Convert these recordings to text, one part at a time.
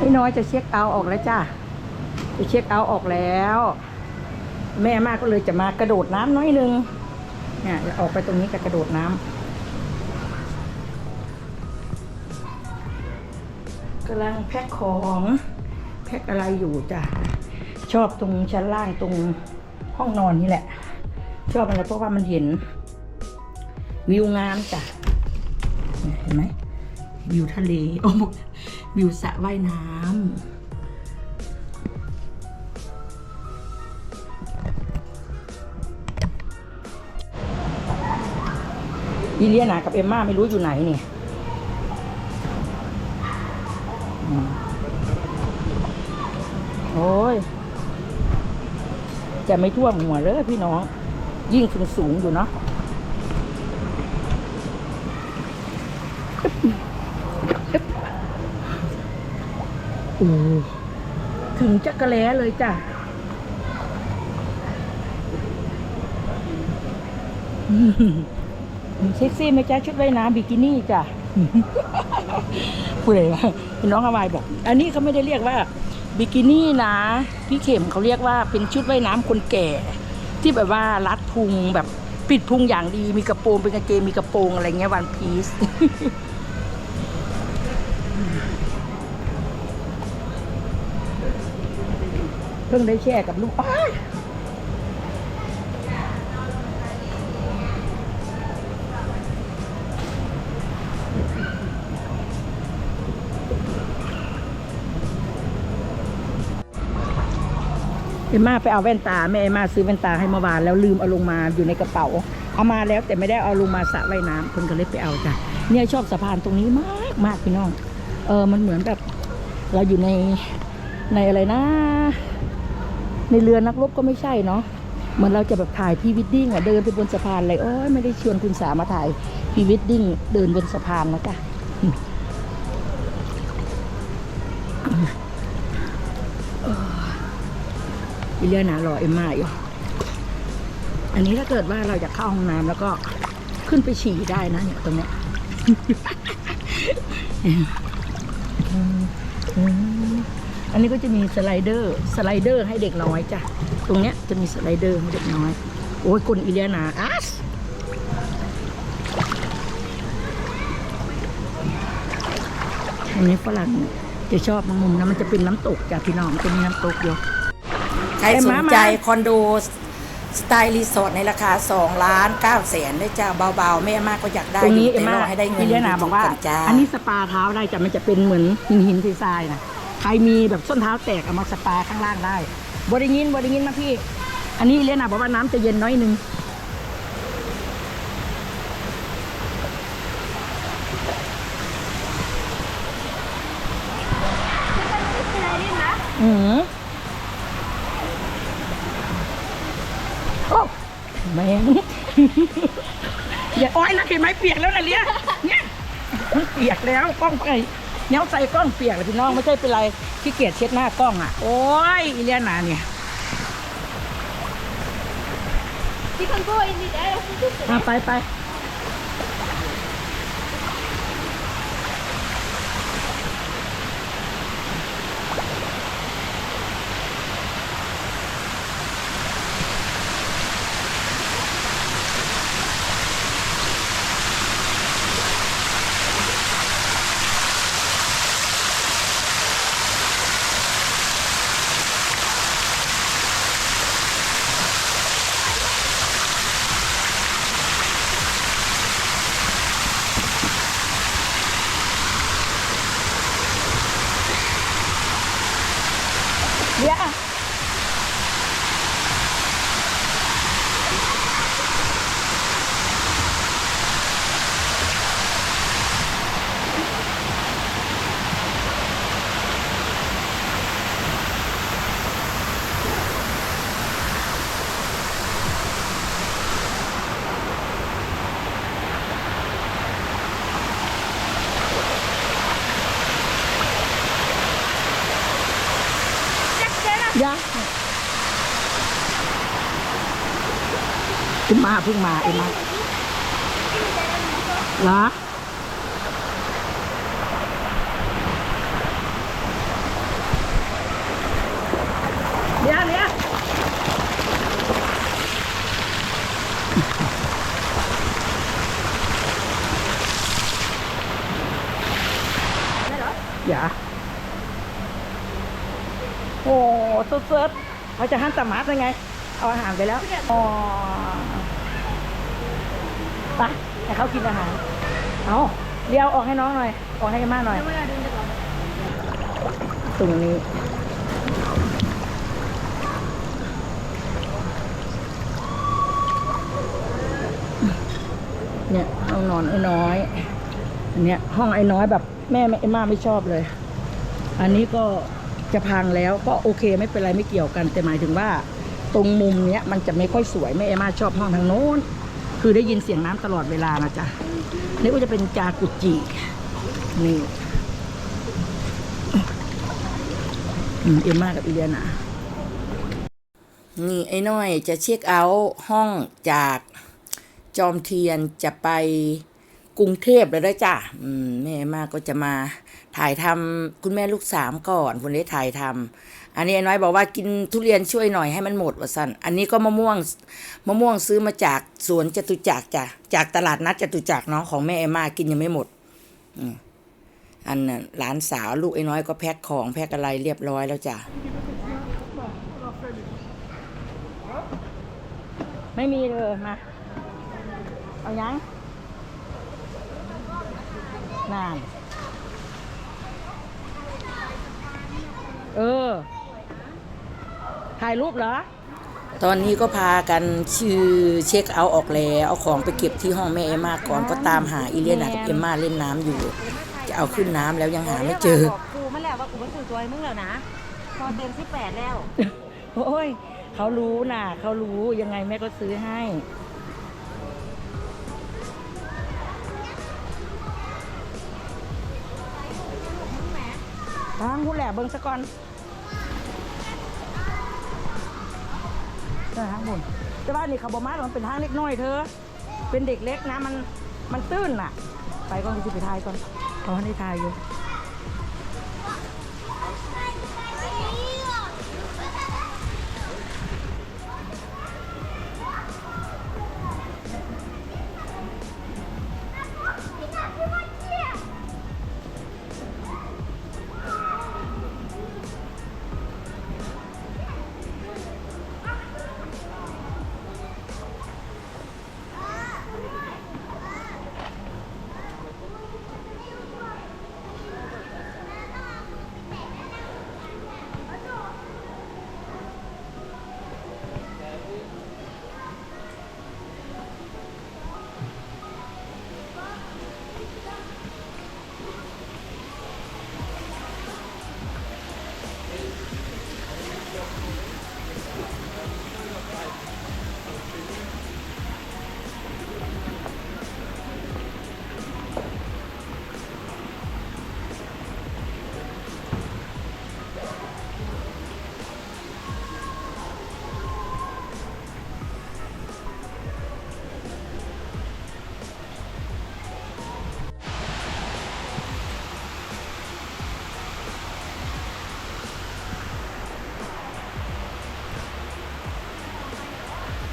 นี่น้อยจะเช็คเอาออกแล้วจ้าจะเช็คเอาออกแล้ว แม่มากก็เลยจะมากระโดดน้ำน้อยนึงเนี่ยจะออกไปตรงนี้จะกระโดดน้ำกำลังแพ็คของแพ็คอะไรอยู่จ้ะชอบตรงชั้นล่างตรงห้องนอนนี่แหละ ชอบอะไรเพราะว่ามันเห็น วิวงามจ้ะเนี่ยเห็นไหมวิวทะเลโอ้ วิวสระว่ายน้ำอีเลียนากับเอมม่าไม่รู้อยู่ไหนเนี่ยโอ้ย จะไม่ท่วมหัวเลยพี่น้อง ยิ่งสูงสูงอยู่เนาะ โอ้ถึงจักระแล้เลยจ้ะ เซ็กซี่ไหมจ๊ะชุดว่ายน้ำบิกินี่จ้ะพูดเลยว่าน้องอาวายบอก อันนี้เขาไม่ได้เรียกว่าบิกินี่นะ พี่เข็มเขาเรียกว่าเป็นชุดว่ายน้ำคนแก่ ที่แบบว่ารัดพุงแบบปิดพุงอย่างดีมีกระโปรงเป็นกางเกงมีกระโปรงอะไรเงี้ยวันพีซ เพิ่งได้แช่กับลูกอ้าเอ็มมาไปเอาแว่นตาแม่เอ็มมาซื้อแว่นตาให้เมื่อวานแล้วลืมเอาลงมาอยู่ในกระเป๋า เอามาแล้วแต่ไม่ได้เอาลงมาสระว่ายน้ำเพิ่นก็เลยไปเอาจ้ะเนี่ยชอบสะพานตรงนี้มากมากพี่น้อง เออมันเหมือนแบบ เราอยู่ในในอะไรนะ ในเรือนักรบก็ไม่ใช่เนาะเหมือนเราจะแบบถ่ายพรีวิดดิ้งอะเดินไปบนสะพานเลยโอ้ยไม่ได้ชวนคุณสามาถ่ายพรีวิดดิ้งเดินบนสะพานนะจ๊ะอีเลียนารอเอ็มมาอยู่อันนี้ถ้าเกิดว่าเราอยากเข้าห้องน้ำแล้วก็ขึ้นไปฉี่ได้นะเนี่ยตรงเนี้ย อันนี้ก็จะมีสไลเดอร์ สไลเดอร์ให้เด็กน้อยจ้ะ ตรงเนี้ยจะมีสไลเดอร์ให้เด็กน้อย โอ้ยคนอิเลียนาอาสอันนี้ฝรั่งจะชอบมุมนะมันจะเป็นน้ำตกจ้ะพี่น้องมันจะมีน้ำตกอยู่ใครสนใจคอนโดสไตล์รีสอร์ทในราคา2ล้าน9แสนได้จ้าเบาๆแม่มากก็อยากได้ตรงนี้ยู่เอ็มแต่มารอให้ได้เงินอิเลียนาบอกว่านจ้าอันนี้สปาเท้าได้จ้ะมันจะเป็นเหมือนหินหินทรายๆนะ ใครมีแบบส้นเท้าแตกเอามาสปาข้างล่างได้บริยินบริยินนะพี่ อันนี้อิเลียนาบอกว่าน้ำจะเย็นน้อยนึงอืมโอ้แมงอย่าอ้อยนะเห็นไหมเปียกแล้วนะเลียเนี่ยมันเปียกแล้วกล้องไป เนี้ยใส่กล้องเปียกเลยพี่น้องไม่ใช่เป็นไรขี้เกียจเช็ดหน้ากล้องอะ โอ้ยอีเลียนาเนี่ย You can go in the air. มาไปไป ขึ้นมาเพิ่งมาเอ็มมาเหรอเดี๋ยวเดี๋ยวอย่าโอ้สุดๆเราจะหั่นสมาร์ทยังไง เอาอาหารไปแล้ว อ๋อ ให้เขากินอาหาร เอาเดี๋ยวออกให้น้องหน่อย ออกให้มาหน่อย ตรงนี้ เนี่ยห้องนอนไอ้น้อย อันเนี้ยห้องไอ้น้อยแบบแม่ไอ้มาไม่ชอบเลย อันนี้ก็จะพังแล้วก็โอเคไม่เป็นไรไม่เกี่ยวกันแต่หมายถึงว่า ตรงมุมเนี้ยมันจะไม่ค่อยสวยแม่ไอ้มาชอบห้องทางโน้น คือได้ยินเสียงน้ำตลอดเวลานะจ๊ะนี่ก็จะเป็นจากุจินี่เอ็มมากับอีเลียนานี่ไอ้น้อยจะเช็คเอาท์ห้องจากจอมเทียนจะไปกรุงเทพแล้วด้วยจ้ะอืมแม่มาก็จะมาถ่ายทำคุณแม่ลูกสามก่อนคนได้ถ่ายทำ อันนี้ไอ้น้อยบอกว่ากินทุเรียนช่วยหน่อยให้มันหมดว่าสันอันนี้ก็มะม่วงมะม่วงซื้อมาจากสวนจตุจักรจ้ะจากตลาดนัดจตุจักรเนาะของแม่ไอ้มากินยังไม่หมดอืมอันน่ะหลานสาวลูกไอ้น้อยก็แพ็คของแพ็คอะไรเรียบร้อยแล้วจ้ะไม่มีเลยมาเอายังนานเออ ถ่ายรูปเหรอ ตอนนี้ก็พากันชื่อเช็คเอาท์ออกแล้ว เอาของไปเก็บที่ห้องแม่เอมมาก่อนก็ตามหาอีเลียนากับเอมมาเล่นน้ำอยู่ จะเอาขึ้นน้ำแล้วยังหาไม่เจอ บอกกูมันแหละว่ากูมาซื้อตัวให้มึงแล้วนะพอเต็มสิบแปดแล้วโอ้ย เขารู้น่ะ เขารู้ยังไงแม่ก็ซื้อให้ ทางคุณแหละเบิ้งสะก่อน นะฮะบุญแต่ว่านี่เขาบอกมามันเป็นทางเล็กน้อยเธอ เป็นเด็กเล็กนะมันมันตื้นอะ ไปก่อนที่จะไปทายก่อนเขาให้ทายอยู่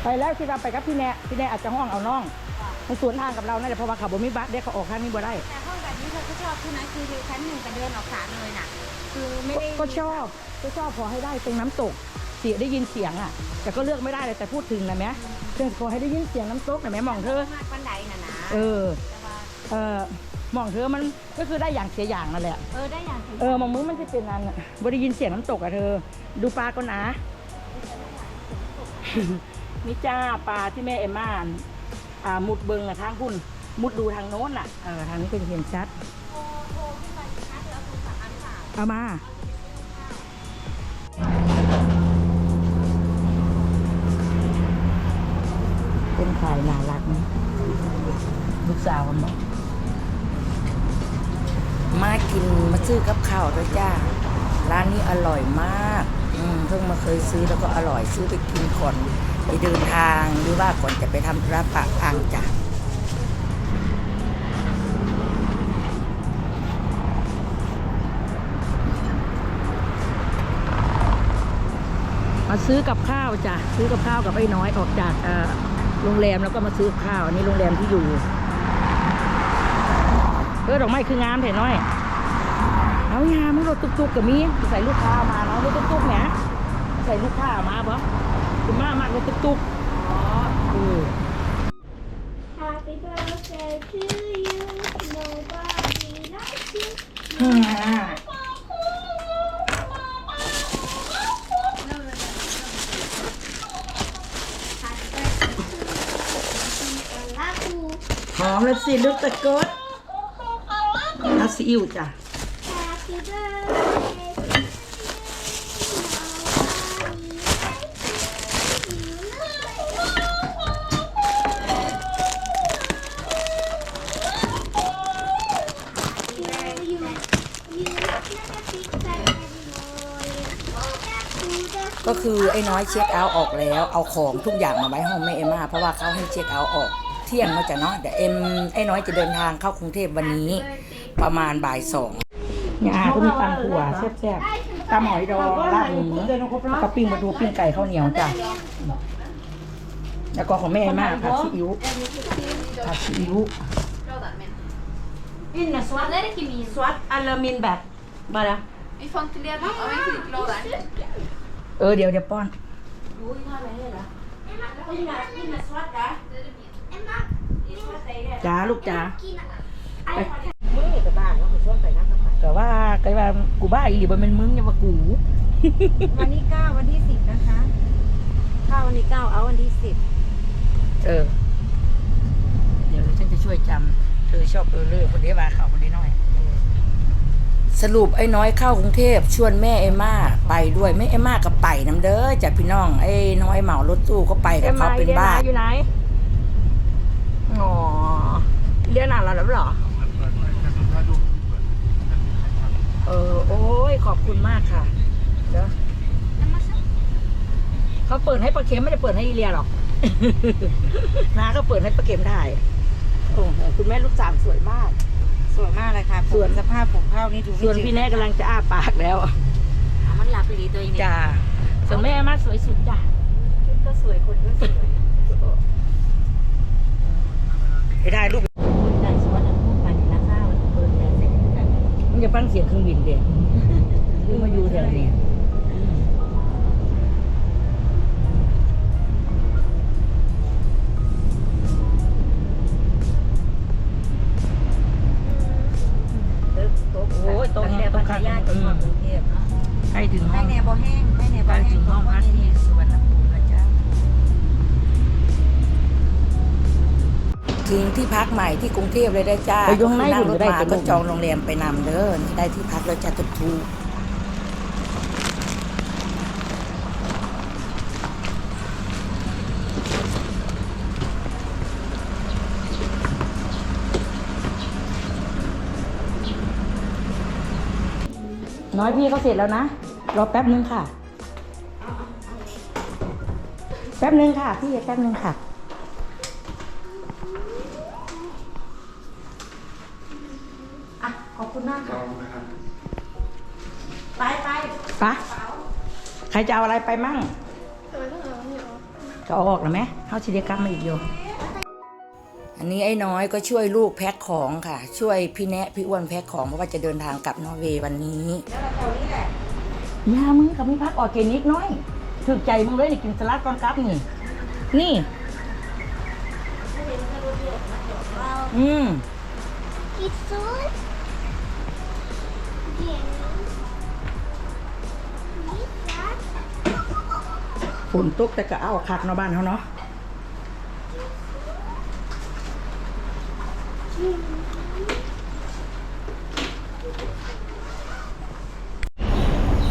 ไปแล้วคิดว่าไปกับพี่แน่พี่แน่อาจจะห้องเอาน้องมันสวนทางกับเรานั่นแหละเพราะว่าเขาบ่มีบัตรเด็กเขาออกทางนี้บ่ได้ แต่ห้องแบบนี้เธอก็ชอบคือนะคือชั้นหนึ่งกับเดินออกสามเลยน่ะ คือไม่ได้ก็ชอบก็ชอบพอให้ได้ตรงน้ำตกเสียได้ยินเสียงอะ แต่ก็เลือกไม่ได้เลยแต่พูดถึงนะแม่เพื่อนขอให้ได้ยินเสียงน้ำตกนะแม่มองเธอมากปันไดน่ะนะเออแต่ว่าเออมองเธอมันก็คือได้อย่างเสียอย่างนั่นแหละ เออได้อย่างถึงเออมองมึงมันจะเป็นอันบ่ได้ยินเสียงน้ำตกอะเธอ ดูปลาก็นะ นี่จ้าปลาที่แม่เอ็มม่าอ่ามุดเบิงอะทางคุณมุดดูทางโน้นอะเออทางนี้ก็จะเห็นชัดเอามาเป็นขายน่ารักนะลูกสาวมันบอกมากินมาซื้อกับข้าวด้วยจ้า ร้านนี้อร่อยมาก อืมเพิ่งมาเคยซื้อแล้วก็อร่อยซื้อไปกินก่อน ไปเดินทางหรือว่าก่อนจะไปทำธุระปะทางจ้ะมาซื้อกับข้าวจ้ะซื้อกับข้าวกับไอ้น้อยออกจากโรงแรมแล้วก็มาซื้อกับข้าวอันนี้โรงแรมที่อยู่เออดอกไม้คืองามเห็นน้อยเอายามรถตุกๆกับมีใส่ลูกค้ามาเนาะรถตุกๆเนี่ยใส่ลูกค้ามาปะ คุณมามากรถตุกๆอ๋อเออ Happy birthday to you. Nobody likes you. ฮ่า Happy birthday to you. I love you. หอมแล้วสิลูกตะกดเอาซีอิ๊วจ้ะ คือไอ้น้อยเช็คเอาท์ออกแล้ว เอาของทุกอย่างมาไว้ห้องแม่เอมมาเพราะว่าเขาให้เช็คเอาท์ออก เที่ยงเนาะจ้ะเนาะเดี๋ยวเอ็มไอ้น้อยจะเดินทางเข้ากรุงเทพวันนี้ ประมาณบ่ายสองเนี่ยอาก็มีตำถั่วแซ่บๆตำหอยดองลาบหมูแล้วก็ปิ้งปลาทูปิ้งไก่ข้าวเหนียวจ้ะแล้วก็ของแม่มากผัดซีอิ๊วผัดซีอิ๊ว In een zwart, Let it give me zwart alumin bed. Bara. Vi får inte leda om vi inte klarar. เออเดี๋ยวเดี๋ยวป้อน จ้าลูกจ้าไปก็ว่าก็ว่ากูบ้าอีหรือบ่แมันมึงอย่าว่ากูวันที่เก้าวันที่สิบนะคะเข้าวันที่เก้าเอาวันที่สิบเออ เดี๋ยวฉันจะช่วยจำเธอชอบเออเลือคนนี้ว่าเขาคนนี้น้อย สรุปไอ้น้อยเข้ากรุงเทพชวนแม่เอมมาไปด้วยแม่เอมมาก็ไปน้ำเด้อจากพี่น้องไอ้น้อยเหมารถตู้ก็ไปกับเขาเป็นบ้าอยู่ไหนอ๋อเรียนอ่านแล้วเหรอเออโอ้ยขอบคุณมากค่ะเดี๋ยวเขาเปิดให้ประเข็มไม่ได้เปิดให้อีเลียหรอกน้าก็เปิดให้ประเข็มถ่ายโอ้โหคุณแม่ลูกสามสวยมาก สวยมากเลยค่ะส่วนสภาพผมเข้านี่ดูไม่ส่วนจืดพี่แน่กำลังจะอ้าปากแล้วอะมันหลับไปดีตัวเองเนี่ยจ้าส่วนแม่มาสวยสุดจ้ะชุดก็สวยคนก็สวยให้ได้ลูกคนแต่สวยนะพวกมันนะข้าวเปิดแต่เสร็จกันมันจะฟังเสียงเครื่องบินเด็กคือมาอยู่แถวนี้ โอ้ยโต๊ะตั้งแห้แต่งปัโต๊ะญข้างญาถึงกรุงเทพเนาะใกล้ถึงห้ให้องแนวบ่แห้งให้แนวใกบ่ล้แห้ถึงงห้องพักที่สวนน้ำปูนะจ๊ะถึงที่พักใหม่ที่กรุงเทพเลยได้จ้าไปอยู่ข้างในนั่งรถอยู่ได้มาแต่ลูกก็จองโรงแรมไปนำเด้อได้ที่พักแล้วจะถูก น้อยพี่เขาเสร็จแล้วนะ รอแป๊บนึงค่ะ แป๊บนึงค่ะ พี่แป๊บนึงค่ะ อะ ขอบคุณมากค่ะ ไปไปปะใครจะเอาอะไรไปมั่ง จะเอาออกหรือไหมเขาชิเดียกรรมมาอีกอยู่ อันนี้ไอ้น้อยก็ช่วยลูกแพ็คของค่ะ ช่วยพี่แนะพี่อ้วนแพ็คของเพราะว่าจะเดินทางกลับนอร์เวย์วันนี้ยามึงกับมีพักออร์แกนิกน้อยถึกใจมึงเลยนี่กินสลัดก่อนกลับนี่ นี่ อืม It's so yeah. ฝนตกแต่ก็เอาคักเนาะบ้านเขาเนาะ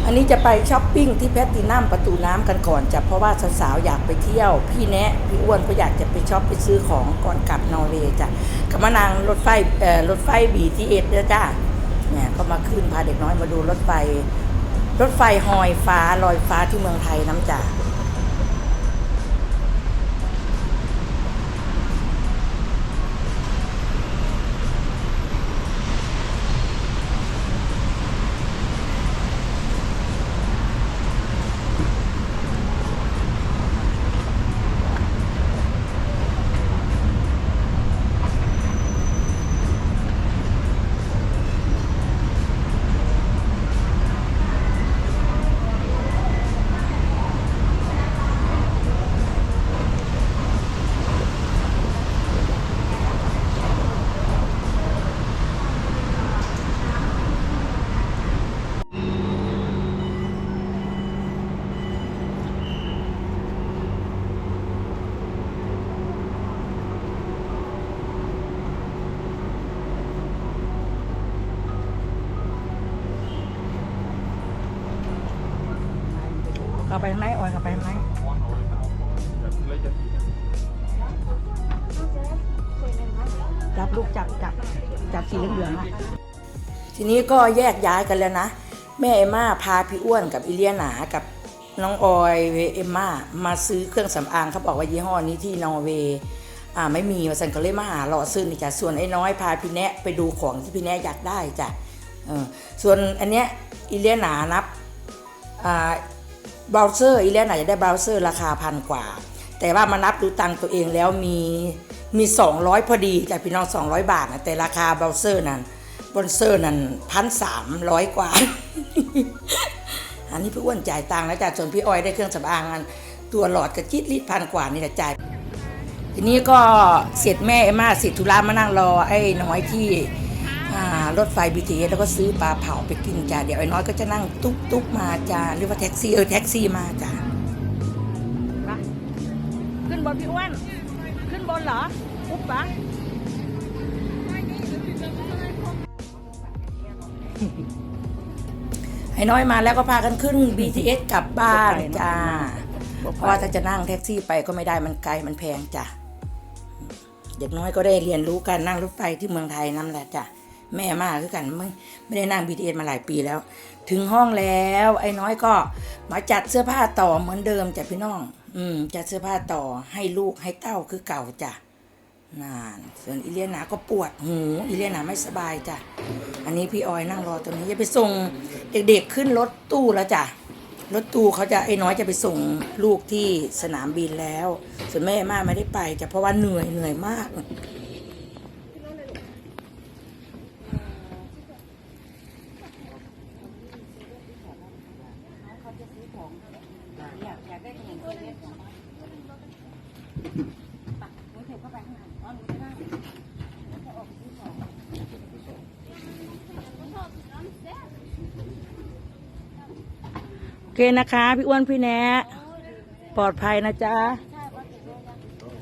อันนี้จะไปช้อปปิ้งที่แพตตินัมประตูน้ำกันก่อนจ้ะเพราะว่าสาวๆอยากไปเที่ยว พี่แนะพี่อ้วนก็อยากจะไปช็อปไปซื้อของก่อนกลับนอร์เวย์จ้ะกำมานางรถไฟเอ่อรถไฟบีทีเอสเด้อจ้าเนี่ยก็มาขึ้นพาเด็กน้อยมาดูรถไฟ รถไฟหอยฟ้าลอยฟ้าที่เมืองไทยน้ำจ้ะ จับลูกจับจับจับสีเหลืองๆอะทีนี้ก็แยกย้ายกันแล้วนะ แม่เอมม่าพาพี่อ้วนกับอิเลียนากับน้องออยเอมม่ามาซื้อเครื่องสำอางเขาบอกว่ายี่ห้อนี้ที่นอร์เวย์อ่าไม่มีมาสันก็เลยมาหาหล่อซื้อนี่จ้ะส่วนไอ้น้อยพาพี่แนะไปดูของที่พี่แนะอยากได้จ้ะเออส่วนอันเนี้ยอิเลียนานับอ่าเบราว์เซอร์อิเลียนาจะได้เบราว์เซอร์ราคาพันกว่า แต่ว่ามานับดูตังตัวเองแล้วมี มี 200 พอดีจ้ะพี่น้อง 200 บาทนะแต่ราคาเบราว์เซอร์นั้นบนเซอร์นั่นพันสามร้อยกว่า อันนี้พี่อ้วนจ่ายตังค์แล้วจ่ายส่วนพี่อ้อยได้เครื่องสำอางอันตัวหลอดกระจิตลิตพันกว่านี่แหละจ่ายทีนี้ก็เสร็จแม่เอมมาเสร็จธุระมานั่งรอไอ้น้อยที่รถไฟบีทีแล้วก็ซื้อปลาเผาไปกินจ้าเดี๋ยวไอ้น้อยก็จะนั่งตุ๊กตุ๊กมาจ้าหรือว่าแท็กซี่เออแท็กซี่มาจ้าขึ้นบนพี่อ้วนขึ้นบนเหรอ ปะไอ้น้อยมาแล้วก็พากันขึ้น BTS กลับบ้านจ้าเพราะว่าถ้าจะนั่งแท็กซี่ไปก็ไม่ได้มันไกลมันแพงจ้ะเด็กน้อยก็ได้เรียนรู้การนั่งรถไฟที่เมืองไทยนั่นแหละจ้ะแม่มากคือกันไม่ไม่ได้นั่ง BTS มาหลายปีแล้ว ถึงห้องแล้ว ไอ้น้อยก็มาจัดเสื้อผ้าต่อเหมือนเดิมจ้ะพี่น้อง อืมจัดเสื้อผ้าต่อให้ลูกให้เต้าคือเก่าจ้ะ นานส่วนอิเลียนาก็ปวดหูอิเลียนาไม่สบายจ้ะอันนี้พี่ออยนั่งรอตรงนี้จะไปส่งเด็กๆขึ้นรถตู้แล้วจ้ะรถตู้เขาจะไอ้น้อยจะไปส่งลูกที่สนามบินแล้ว ส่วนแม่มาไม่ได้ไปจ้ะเพราะว่าเหนื่อยเหนื่อยมาก เคนะคะ พี่อ้วนพี่แนะปลอดภัยนะจ๊ะ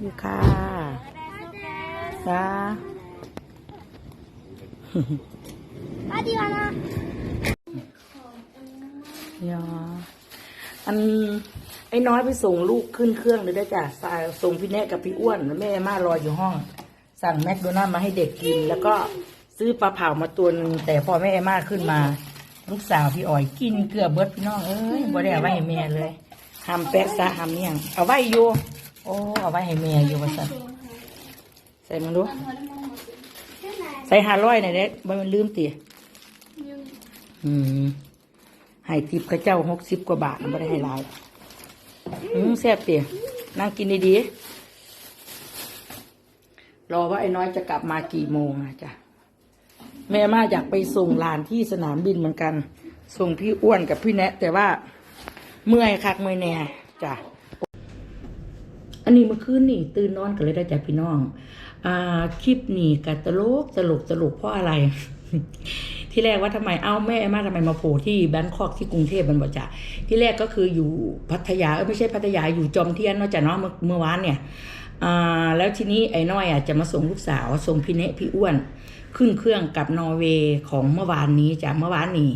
นี่ค่ะจ้า Adiana. ยออันไอ้น้อยไปส่งลูกขึ้นเครื่องเลยได้จ้ะสายส่งพี่แนะกับพี่อ้วนแล้วแม่มารออยู่ห้อง สั่งแมคโดนัลด์มาให้เด็กกิน แล้วก็ซื้อปลาเผามาตัวหนึ่งแต่พอแม่เอม่าขึ้นมา ลูกสาวพี่อ๋อยกินเกลือเบิดพี่น้องเอ้ยบ่ได้เอาไว้ให้แม่เลยหำแปะซะหำเนี่ยงเอาไว้อยู่ โอ้เอาไว้ให้แม่อยู่ว่าซั่นใส่มันดู ใส่หาร้อยหน่อยเด้บ่มันลืมติอืมให้ทิปข้าเจ้าหกสิบกว่าบาทไม่ได้ให้หลายอืมแซ่บตินั่งกินดีๆรอว่าไอ้น้อยจะกลับมากี่โมงนะจ๊ะ แม่มาอยากไปส่งหลานที่สนามบินเหมือนกัน ส่งพี่อ้วนกับพี่แนะ แต่ว่าเมื่อยคักเมื่อยแน่จ้ะอันนี้เมื่อคืนนี่ ตื่นนอนกันเลยได้จ้ะพี่น้อง อ่าคลิปนี่กับตลกตลกตลกเพราะอะไร ที่แรกว่าทำไมเอ้าแม่มาทำไมมาโผล่ที่แบงคอกที่กรุงเทพมันบอกจ้ะที่แรกก็คืออยู่พัทยาเออไม่ใช่พัทยาอยู่จอมเทียนเนาะจ้ะเนาะเมื่อเมื่อวานเนี่ย อ่าแล้วทีนี้ไอ้น้อยอะจะมาส่งลูกสาวส่งพี่เนะพี่อ้วน ขึ้นเครื่องกับนอร์เวย์ของเมื่อวานนี้จ้ะเมื่อวานนี้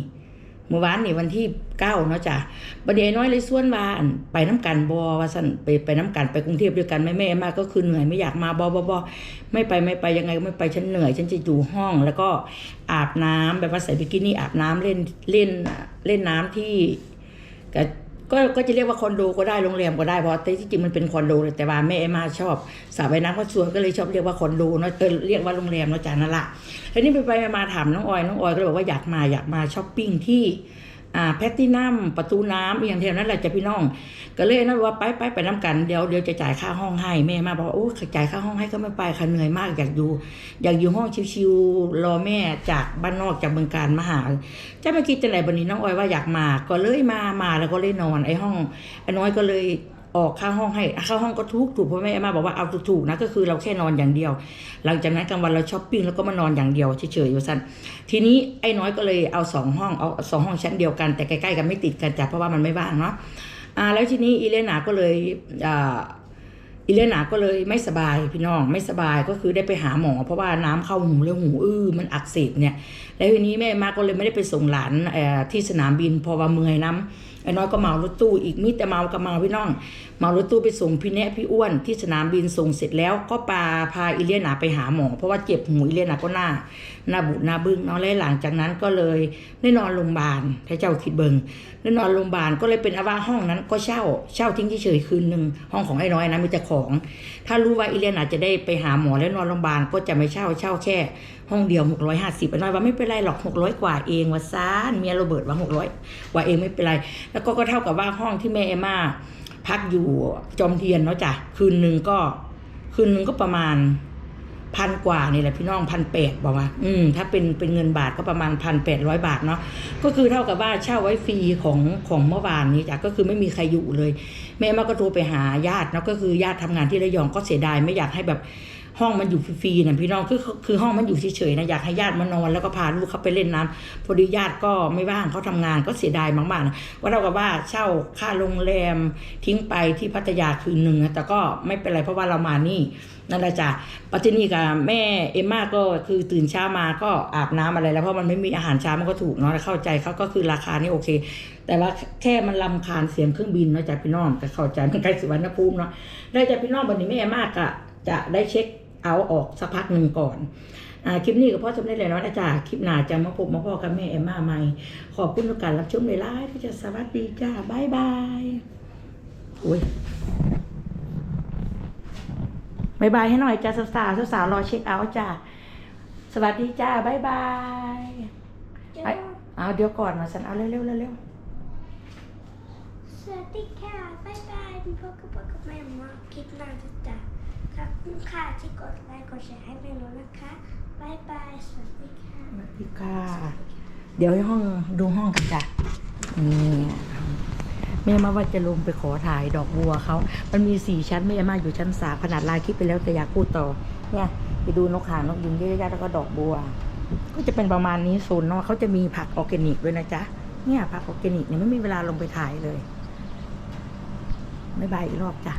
เมื่อวานนี่วันที่เก้าเนาะจ้ะบัดนี้ไอ้น้อยเลยส่วนว่านไปน้ำกันบอว่าสันไปไปน้ำกันไปกรุงเทพด้วยกันแม่แม่มาก็คือเหนื่อยไม่อยากมาบอบอบอไม่ไปไม่ไปยังไงก็ไม่ไปฉันเหนื่อยฉันจะอยู่ห้องแล้วก็อาบน้ำแบบว่าใส่บิกินี่อาบน้ำเล่นเล่นเล่นน้ำที่ก็ ก็ก็จะเรียกว่าคอนโดก็ได้โรงแรมก็ได้เพราะแต่ที่จริงมันเป็นคอนโดเลยแต่ว่าแม่มาชอบสาวไปน้ำก็สวยก็เลยชอบเรียกว่าคอนโดเนาะเออเรียกว่าโรงแรมเนาะจานั่นละทีนี้ไปไปมาถามน้องออยน้องออยก็เลยบอกว่าอยากมาอยากมาช้อปปิ้งที่ อ่าแพตตินัมประตูน้ำอย่างเท่านั้นแหละจะพี่น้อง ก็เลยนั่นว่าไปไปไปน้ำกันเดี๋ยวเดี๋ยวจะจ่ายค่าห้องให้แม่มาบอกว่าโอ้จ่ายค่าห้องให้ก็ไม่ไปค่ะเหนื่อยมากอยากอยู่อยากอยู่ห้องชิวๆรอแม่จากบ้านนอกจากเมืองการมาหาจะไม่คิดจะไหนบันนี้น้องออยว่าอยากมาก็เลยมามาแล้วก็เลยนอนไอ้ห้องไอ้น้อยก็เลย ออกค่าห้องให้ค่าห้องก็ถูกถูกเพราะแม่มาบอกว่าเอาถูกๆนะก็คือเราแค่นอนอย่างเดียว หลังจากนั้นกลางวันเราช้อปปิ้งแล้วก็มานอนอย่างเดียวเฉยๆอยู่สั้นทีนี้ไอ้น้อยก็เลยเอาสองห้องเอาสองห้องชั้นเดียวกัน แต่ใกล้ๆกันไม่ติดกันจ้ะเพราะว่ามันไม่ว่างเนาะอ่าแล้วทีนี้อีเลนาก็เลยอ่าอีเลนาก็เลยไม่สบายพี่น้องไม่สบายก็คือได้ไปหาหมอ เพราะว่าน้ำเข้าหูแล้วหูอื้อมันอักเสบเนี่ย แล้วทีนี้แม่มาก็เลยไม่ได้ไปส่งหลานอ่อที่สนามบินพอว่าเมื่อยน้ำ ไอ้น้อยก็เมารถตู้อีกมิแต่เมากับเมาพี่น้อง เมารถตู้ไปส่งพี่แนะพี่อ้วนที่สนามบินส่งเสร็จแล้วก็ปาพาอิเลียนาไปหาหมอเพราะว่าเจ็บหูอิเลียนาก็หน้าหน้าบุหน้าบึ้งเนาะแล้วหลังจากนั้นก็เลยได้นอนโรงพยาบาลถ้าเจ้าคิดเบิงได้นอนโรงพยาบาลก็เลยเป็นอาว่าห้องนั้นก็เช่าเช่าทิ้งเฉยคืนหนึ่งห้องของไอ้น้อยนะมีแต่ของ ถ้ารู้ว่าอิเลียนอาจจะได้ไปหาหมอแล้วนอนโรงพยาบาลก็จะไม่เช่าเช่าแค่ ห้องเดียว 650ไอ้น้อยว่าไม่เป็นไรหรอก 600 กว่าเองว่าซานเมียโรเบิร์ตว่า 600กว่าเองไม่เป็นไร แล้วก็ก็เท่ากับว่าห้องที่แม่เอมมาพักอยู่จอมเทียนเนาะจ้ะคืนหนึ่งก็คืนหนึ่งก็ประมาณ พันกว่านี่แหละพี่น้องพันแปดบอกว่า อืม ถ้าเป็นเป็นเงินบาทก็ประมาณพันแปดร้อยบาทเนาะก็คือเท่ากับว่าเช่าไว้ฟรีของของเมื่อวานนี้จ้ะก็คือไม่มีใครอยู่เลย แม่มาก็โทรไปหาญาติเนาะก็คือญาติทำงานที่ระยองก็เสียดายไม่อยากให้แบบ ห้องมันอยู่ฟรีๆนะพี่น้องคือคือห้องมันอยู่เฉยๆนะอยากให้ญาติมานอนแล้วก็พาลูกเขาไปเล่นน้ำพอดีญาติก็ไม่ว่างเขาทำงานก็เสียดายมากๆนะว่าเรากับว่าเช่าค่าโรงแรมทิ้งไปที่พัทยาคืนหนึ่งนะแต่ก็ไม่เป็นไรเพราะว่าเรามานี่นั่นแหละจ้ะปัจจุบันกับแม่เอมมาก็คือตื่นเช้ามาก็อาบน้ำอะไรแล้วเพราะมันไม่มีอาหารเช้ามันก็ถูกเนาะเข้าใจเขาก็คือราคานี่โอเค แต่ว่าแค่มันลำคาญเสียงเครื่องบินเนาะจ้ะพี่น้องแต่เข้าใจมันใกล้สุวรรณภูมิเนาะได้จ้ะพี่น้องวันนี้แม่เอมมากอะจะได้เช็ค เอาออกสักพักหนึ่งก่อนอ่าคลิปนี้ก็พอสำเร็จแล้วเนาะนะจ๊ะคลิปหน้าจะมาพบมาพ่อกับแม่เอมมาใหม่ ขอบคุณทุกการรับชมเลยล่ที่จะสวัสดีจ้าบายบายโอ้ยบายบายให้หน่อยจ้าสาวๆสาวๆรอเช็คเอาท์จ้าสวัสดีจ้าบายบายไอ้เอาเดี๋ยวก่อนมาสันเอาเร็วๆเร็วสวัสดีค่ะบ๊ายบายพบกับพ่อกับแม่มาคลิปหน้าจะจ้ะ ขอบคุณค่ะที่กดไลค์กดแชร์ให้แม่รู้นะคะบายบายสวัสดีค่ะ สวัสดีค่ะ เดี๋ยวให้ห้องดูห้องกันจ้ะนี่แม่มาว่าจะลงไปขอถ่ายดอกบัวเขา มันมีสี่ชั้นแม่มาอยู่ชั้นสามขนาดลายคลิปไปแล้วแต่อยากพูดต่อ เนี่ยไปดูนกหางนกยุงเยอะๆแล้วก็ดอกบัว ก็จะเป็นประมาณนี้โซนเนาะเขาจะมีผักออร์แกนิกด้วยนะจ๊ะ เนี่ยผักออร์แกนิกเนี่ยไม่มีเวลาลงไปถ่ายเลยไม่บายอีกรอบจ้ะ